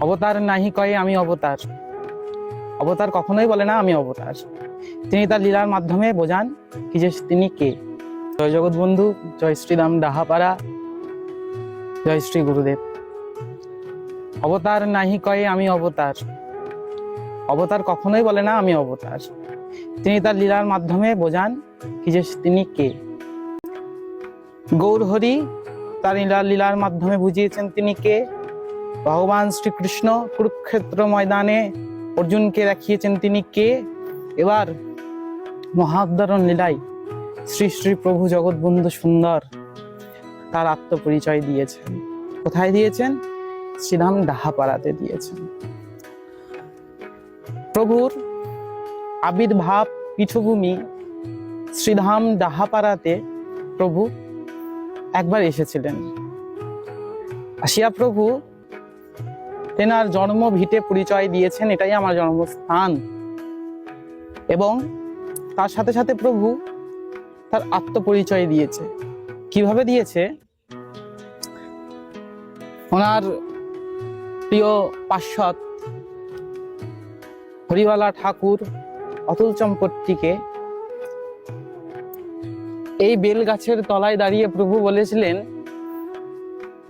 অবতার নাহি কয়ে আমি অবতার। অবতার কখনোই বলে না, আমি অবতার। তিনি তার লীলার মাধ্যমে বোঝান কি যে তিনি কে। জয় জগৎ বন্ধু, জয় শ্রীরাম ডাহাপাড়া, জয় শ্রী গুরুদেব। অবতার নাহি কয়ে আমি অবতার। অবতার কখনোই বলে না, আমি অবতার। তিনি তার লীলার মাধ্যমে বোঝান কি যে তিনি কে। গৌরহরি তার লীলা লীলার মাধ্যমে বুঝিয়েছেন তিনি কে। ভগবান শ্রীকৃষ্ণ কুরুক্ষেত্র ময়দানে অর্জুনকে দেখিয়েছেন তিনি কে? এবার মহাবতারণ লীলায় শ্রী শ্রী প্রভু জগৎবন্ধু সুন্দর তার আত্মপরিচয় দিয়েছেন। কোথায় দিয়েছেন? শ্রীরাম ডাহাপাড়াতে দিয়েছেন। প্রভুর আবির্ভাব পীঠভূমি শ্রীধাম ডাহাপাড়াতে প্রভু একবার এসেছিলেন। আসিয়া প্রভু তেনার জন্ম ভিটে পরিচয় দিয়েছেন, এটাই আমার জন্মস্থান। এবং তার সাথে সাথে প্রভু তার আত্মপরিচয় দিয়েছে। কীভাবে দিয়েছে? ওনার প্রিয় পার্শ্বদ হরিওয়ালা ঠাকুর অতুল চম্পট্টিকে এই বেল গাছের তলায় দাঁড়িয়ে প্রভু বলেছিলেন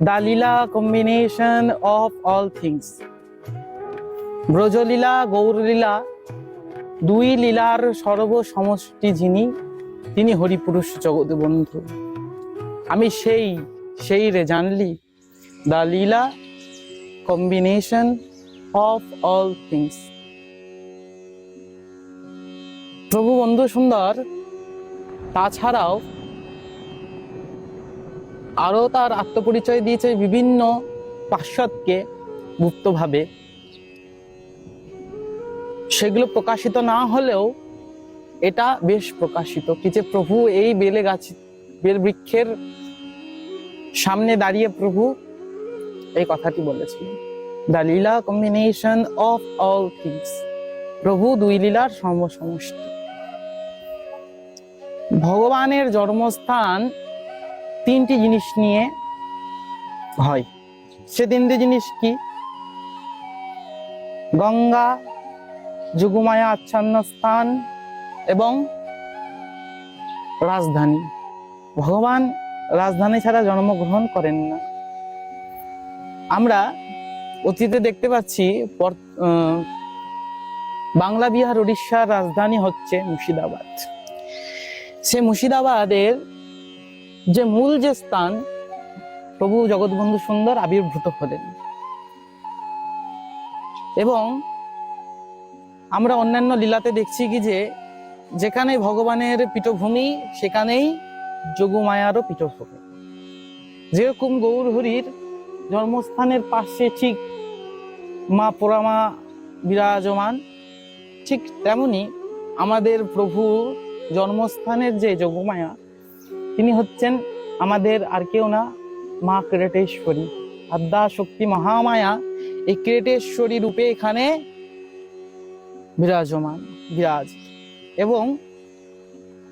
the leela combination of all things ব্রজলীলা, গৌরলীলা, দুই লীলার সর্বসমষ্টি যিনি, তিনি হরিপুরুষ জগৎ বন্ধু। আমি সেই সেই রে জানলি the leela combination of all things প্রভু বন্ধু সুন্দর, তাছাড়াও আরও তার আত্মপরিচয় দিয়েছে বিভিন্ন পাশ্চাত্যকে গুপ্তভাবে। সেগুলো প্রকাশিত না হলেও এটা বেশ প্রকাশিত কি যে প্রভু এই বেলে গাছ, বেল বৃক্ষের সামনে দাঁড়িয়ে প্রভু এই কথাটি বলেছিলেন the leela combination of all things প্রভু দুই লীলার সমসমষ্টি। ভগবানের জন্মস্থান তিনটি জিনিস নিয়ে হয়। সে তিনটি জিনিস কি? গঙ্গা, যুগুমায়া আচ্ছন্ন স্থান এবং রাজধানী। ভগবান রাজধানী ছাড়া জন্মগ্রহণ করেন না। আমরা অতীতে দেখতে পাচ্ছি বাংলা বিহার উড়িষ্যার রাজধানী হচ্ছে মুর্শিদাবাদ। সে মুর্শিদাবাদের যে মূল যে স্থান, প্রভু জগৎবন্ধু সুন্দর আবির্ভূত হলেন। এবং আমরা অন্যান্য লীলাতে দেখছি কি যে, যেখানে ভগবানের পীঠভূমি, সেখানেই যোগমায়ারও পীঠভূমি। যেরকম গৌরহরির জন্মস্থানের পাশে ঠিক মা পোড়ামা বিরাজমান, ঠিক তেমনি আমাদের প্রভু জন্মস্থানের যে যোগমায়া তিনি হচ্ছেন আমাদের আর কেউ না মা ক্রেটেশ্বরী আদ্যা শক্তি মহামায়া, এই ক্রেটেশ্বরী রূপে এখানে বিরাজমান, বিরাজ। এবং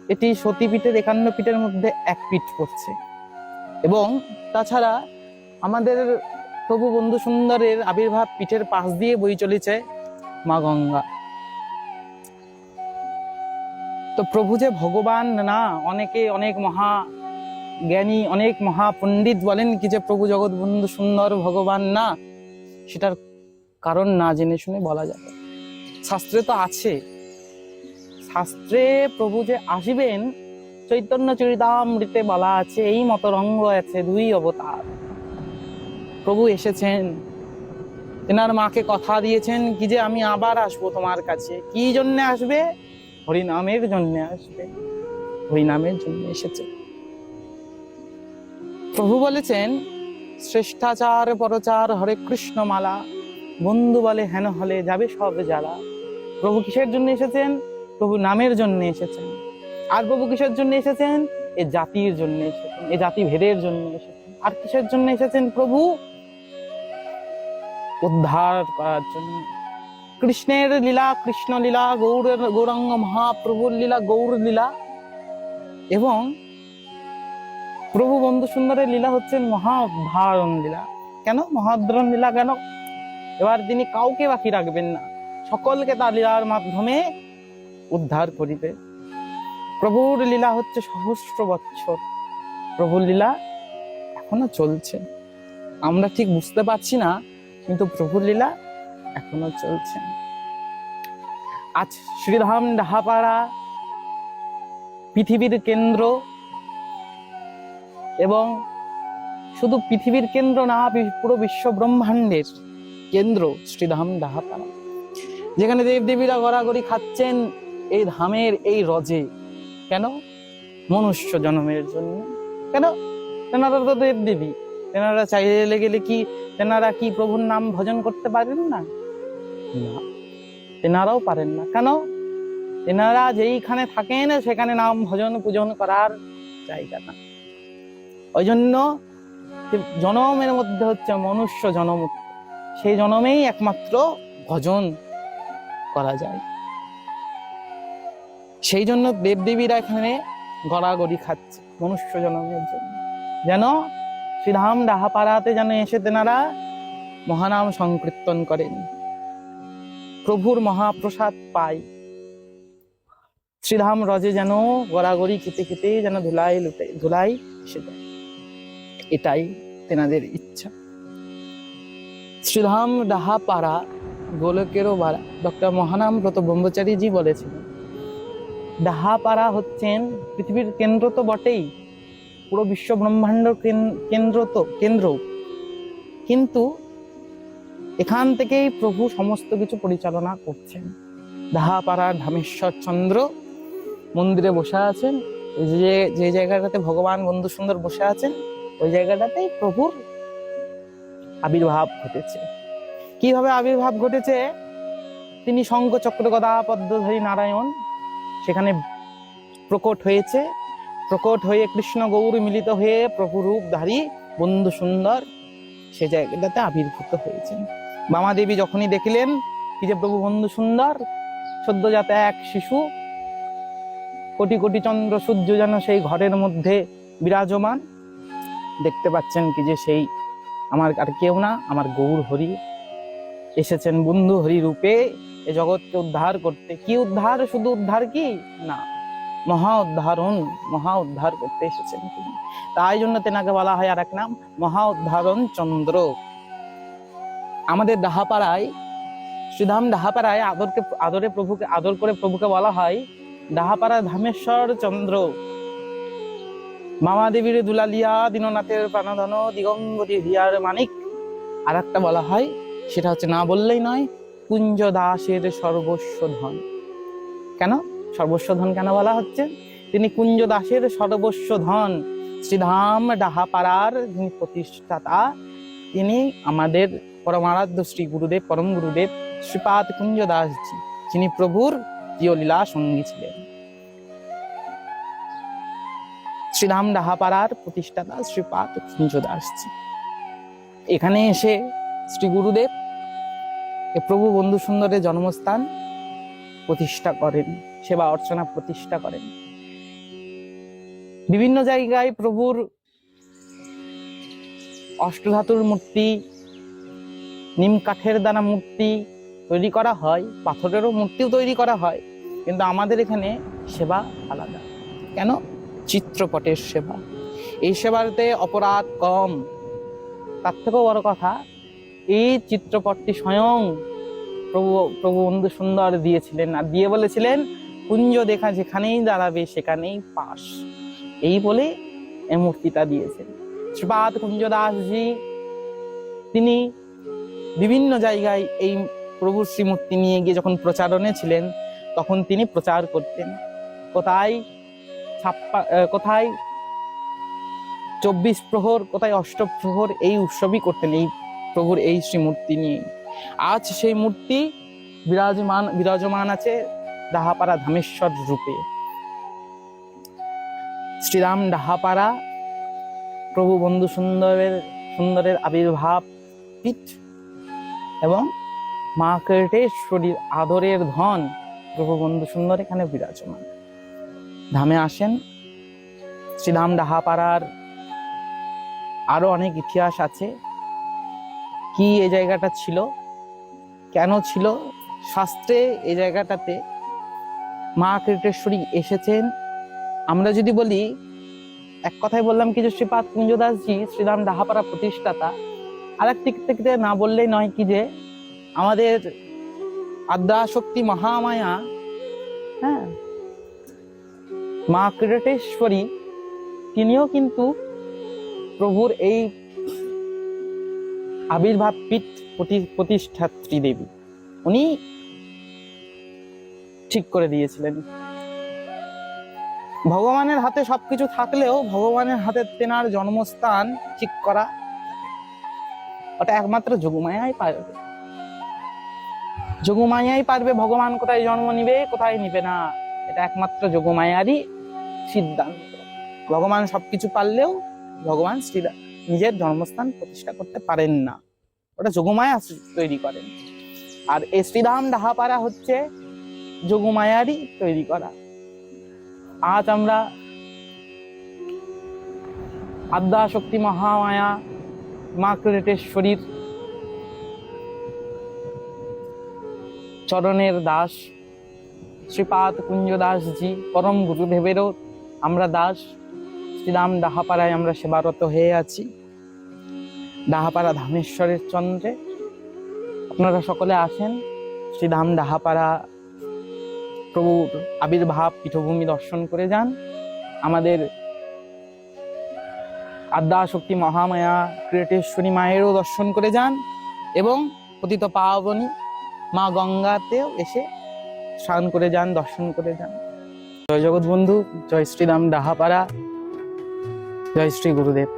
এটি সতীপীঠের একান্ন পীঠের মধ্যে এক পীঠ পড়ছে। এবং তাছাড়া আমাদের প্রভু বন্ধু সুন্দরের আবির্ভাব পীঠের পাশ দিয়ে বই চলেছে মা গঙ্গা। তো প্রভু যে ভগবান না, অনেকে অনেক মহা জ্ঞানী, অনেক মহা পণ্ডিত বলেন কি যে প্রভু জগৎ বন্ধু সুন্দর ভগবান না, সেটার কারণ না জেনে শুনে বলা যাবে শাস্ত্রে তো আছে। শাস্ত্রে প্রভু যে আসবেন, চৈতন্য চরিতামৃতে বলা আছে, এই মত মতরঙ্গ আছে, দুই অবতার। প্রভু এসেছেন। তেনার মাকে কথা দিয়েছেন কি যে আমি আবার আসব তোমার কাছে। কি জন্য আসবে? হরিনামের জন্য আসবে। হরিনামের জন্য এসেছে। প্রভু বলেছেন, শ্রেষ্ঠাচার, পরচার, হরে কৃষ্ণ মালা, বন্ধু বলে হেন হলে যাবে সব জ্বালা। প্রভু কিসের জন্য এসেছেন? প্রভু নামের জন্য এসেছেন। আর প্রভু কিসের জন্য এসেছেন? এ জাতির জন্য এসেছেন, এ জাতি ভেদের জন্য এসেছেন। আর কিসের জন্য এসেছেন প্রভু? উদ্ধার করার জন্য। কৃষ্ণের লীলা, কৃষ্ণ লীলা গৌরের গৌরাঙ্গ মহাপ্রভুর লীলা, গৌর লীলা। এবং প্রভু বন্ধু সুন্দরের লীলা হচ্ছে মহা উদ্ধারণ লীলা। কেন? মহাদ্রণ লীলা কেন? এবার তিনি কাউকে বাকি রাখবেন না। সকলকে তার লীলার মাধ্যমে উদ্ধার করিবে। প্রভুর লীলা হচ্ছে সহস্র বৎসর। প্রভুর লীলা এখনও চলছে। আমরা ঠিক বুঝতে পারছি না, কিন্তু প্রভুর লীলা এখনও চলছে। আজ শ্রীধাম ডাহাপাড়া পৃথিবীর কেন্দ্র এবং শুধু পৃথিবীর কেন্দ্র না পুরো বিশ্ব ব্রহ্মাণ্ডের কেন্দ্র শ্রীধাম ডাহাপাড়া। যেখানে দেবদেবীরা গড়াগড়ি খাচ্ছেন এই ধামের এই রজে। কেন? মনুষ্য জন্মের জন্য। কেন? তেনারা তো দেবদেবী। তেনারা চাইলে গেলে কি, তেনারা কি প্রভুর নাম ভজন করতে পারেন না? না। তেনারাও পারেন না। কেন? তেনারা যেইখানে থাকেন, সেখানে নাম ভজন পূজন করার জায়গা না ওই জন্য জনমের মধ্যে হচ্ছে মনুষ্য জনম, সেই জনমেই একমাত্র ভজন করা যায়। সেই জন্য দেবদেবীরা এখানে গড়াগড়ি খাচ্ছে মনুষ্য জনমের জন্য। যেন শ্রীধাম ডাহাপাড়াতে যেন এসে তেনারা মহানাম সংকীর্তন করেন। প্রভুর মহাপ্রসাদ পাই। শ্রীধাম রজে যেন গড়াগড়ি খেতে খেতে যেন ধুলাই লুটে, ধুলাই এসে যায়। এটাই তেনাদের ইচ্ছা। শ্রীধাম ডাহাপাড়া গোলকেরও বাড়া। ডক্টর মহানাম ব্রত ব্রহ্মচারীজি বলেছিলেন, ডাহাপাড়া হচ্ছেন পৃথিবীর কেন্দ্র তো বটেই, পুরো বিশ্ব ব্রহ্মাণ্ড কেন- কেন্দ্র তো কেন্দ্র কিন্তু এখান থেকেই প্রভু সমস্ত কিছু পরিচালনা করছেন। ডাহাপাড়া ধামেশ্বর চন্দ্র মন্দিরে বসে আছেন। যে যে জায়গাটাতে ভগবান বন্ধু সুন্দর বসে আছেন, ওই জায়গাটাতেই প্রভুর আবির্ভাব ঘটেছে। কীভাবে আবির্ভাব ঘটেছে? তিনি শঙ্খ চক্র গদা পদ্মধারী নারায়ণ, সেখানে প্রকট হয়েছে। প্রকট হয়ে কৃষ্ণ গৌর মিলিত হয়ে প্রভু রূপধারী বন্ধু সুন্দর সে জায়গাটাতে আবির্ভূত হয়েছেন। মামা দেবী যখনই দেখলেন, কি যে প্রভু বন্ধু সুন্দর, সদ্যজাত এক শিশু, কোটি কোটি চন্দ্র সূর্য যেন সেই ঘরের মধ্যে বিরাজমান, দেখতে পাচ্ছেন কি যে সেই আমার আর কেউ না, আমার গৌর হরি। এসেছেন বন্ধু হরি রূপে, এ জগৎকে উদ্ধার করতে। কি উদ্ধার? শুধু উদ্ধার কি? না, মহা উদ্ধারণ মহা উদ্ধার করতে এসেছেন তিনি। তাই জন্য তেনাকে বলা হয় আর এক নাম, মহা উদ্ধারণ চন্দ্র। আমাদের ডাহাপাড়ায়, শ্রীধাম ডাহাপাড়ায় আদরকে, আদরে প্রভুকে, আদর করে প্রভুকে বলা হয়, ডাহাপাড়া ধামেশ্বর চন্দ্র। মামা দেবীর দুলালিয়া, দীননাথের প্রাণধন দিগঙ্গতি হিয়ার মানিক। আর একটা বলা হয়, সেটা হচ্ছে না বললেই নয়, কুঞ্জ দাসের সর্বস্ব ধন কেন? সর্বস্ব ধন কেন বলা হচ্ছে? তিনি কুঞ্জ দাসের সর্বস্ব ধন শ্রীধাম ডাহাপাড়ার যিনি প্রতিষ্ঠাতা, তিনি আমাদের পরমারাধ্য শ্রী গুরুদেব, পরম গুরুদেব, শ্রীপাদ কুঞ্জ দাসজি যিনি প্রভুর প্রিয় লীলা সঙ্গী ছিলেন। শ্রীরাম ডাহাপাড়ার প্রতিষ্ঠাতা শ্রীপাদ কুঞ্জ দাসজি এখানে এসে শ্রী গুরুদেব প্রভু বন্ধু সুন্দরের জন্মস্থান প্রতিষ্ঠা করেন, সেবা অর্চনা প্রতিষ্ঠা করেন। বিভিন্ন জায়গায় প্রভুর অষ্টধাতুর মূর্তি নিম কাঠের দ্বারা মূর্তি তৈরি করা হয়, পাথরেরও মূর্তিও তৈরি করা হয়, কিন্তু আমাদের এখানে সেবা আলাদা। কেন? চিত্রপটের সেবা। এই সেবাতে অপরাধ কম। তার থেকেও বড় কথা, এই চিত্রপটটি স্বয়ং প্রভু প্রভু বন্ধু সুন্দর দিয়েছিলেন আর দিয়ে বলেছিলেন কুঞ্জ দেখা যেখানেই দাঁড়াবে সেখানেই পাশ এই বলে এই মূর্তিটা দিয়েছেন। শ্রীপাদ কুঞ্জ দাসজি তিনি বিভিন্ন জায়গায় এই প্রভুর শ্রীমূর্তি নিয়ে গিয়ে যখন প্রচারণে ছিলেন, তখন তিনি প্রচার করতেন। কোথায় ছাপ্পা কোথায় চব্বিশ প্রহর, কোথায় অষ্টপ্রহর এই উৎসবই করতেন এই প্রভুর এই শ্রীমূর্তি নিয়ে। আজ সেই মূর্তি বিরাজমান বিরাজমান আছে ডাহাপাড়া ধামেশ্বর রূপে। শ্রীরাম ডাহাপাড়া, প্রভু বন্ধু সুন্দরের সুন্দরের আবির্ভাব, পীঠ এবং মা কেটেশ্বরীর আদরের ধন প্রভু বন্ধু সুন্দর এখানে বিরাজমান। ধামে আসেন। শ্রীধাম ডাহাপাড়ার আরও অনেক ইতিহাস আছে। কি এই জায়গাটা ছিল? কেন ছিল? শাস্ত্রে এই জায়গাটাতে মা কীর্তেশ্বরী এসেছেন। আমরা যদি বলি, এক কথায় বললাম কি যে শ্রীপাদ কুঞ্জদাসজি শ্রীরাম ডাহাপাড়া প্রতিষ্ঠাতা আর এক দিক থেকে না বললেই নয় কি যে আমাদের আদ্যাশক্তি মহামায়া হ্যাঁ মা ক্রীড়েশ্বরী তিনিও কিন্তু প্রভুর এই আবির্ভাব পীঠ প্রতি- প্রতিষ্ঠাত্রী দেবী। উনি ঠিক করে দিয়েছিলেন। ভগবানের হাতে সবকিছু থাকলেও ভগবানের হাতে তেনার জন্মস্থান ঠিক করা ওটা একমাত্র যোগমায়াই পারবে। যোগমায়াই পারবে, ভগবান কোথায় জন্ম নিবে, কোথায় নিবে না, এটা একমাত্র যোগমায়ারই সিদ্ধান্ত। ভগবান সবকিছু পারলেও ভগবান শ্রীরা নিজের জন্মস্থান প্রতিষ্ঠা করতে পারেন না। ওটা যোগমায়া তৈরি করেন। আর এই শ্রীরাম ডাহাপাড়া হচ্ছে যোগমায়ারই তৈরি করা। আজ আমরা আদ্যা শক্তি মহামায়া মা ক্রেটেশ্বরীর চরণের দাস, শ্রীপাদ কুঞ্জ দাসজি, পরম গুরুদেবেরও আমরা দাস। শ্রীরাম ডাহাপাড়ায় আমরা সেবারত হয়ে আছি। ডাহাপাড়া ধামেশ্বরের চন্দ্রে। আপনারা সকলে আসেন শ্রীধাম ডাহাপাড়া প্রভুর আবির্ভাব পীঠভূমি দর্শন করে যান। আমাদের আদ্যা শক্তি মহামায়া ক্রিয়েটেশ্বরী মায়েরও দর্শন করে যান এবং পতিত পাবনী মা গঙ্গাতেও এসে স্নান করে যান, দর্শন করে যান। জয় জগৎ বন্ধু, জয় শ্রীরাম ডাহাপাড়া, জয় শ্রী গুরুদেব।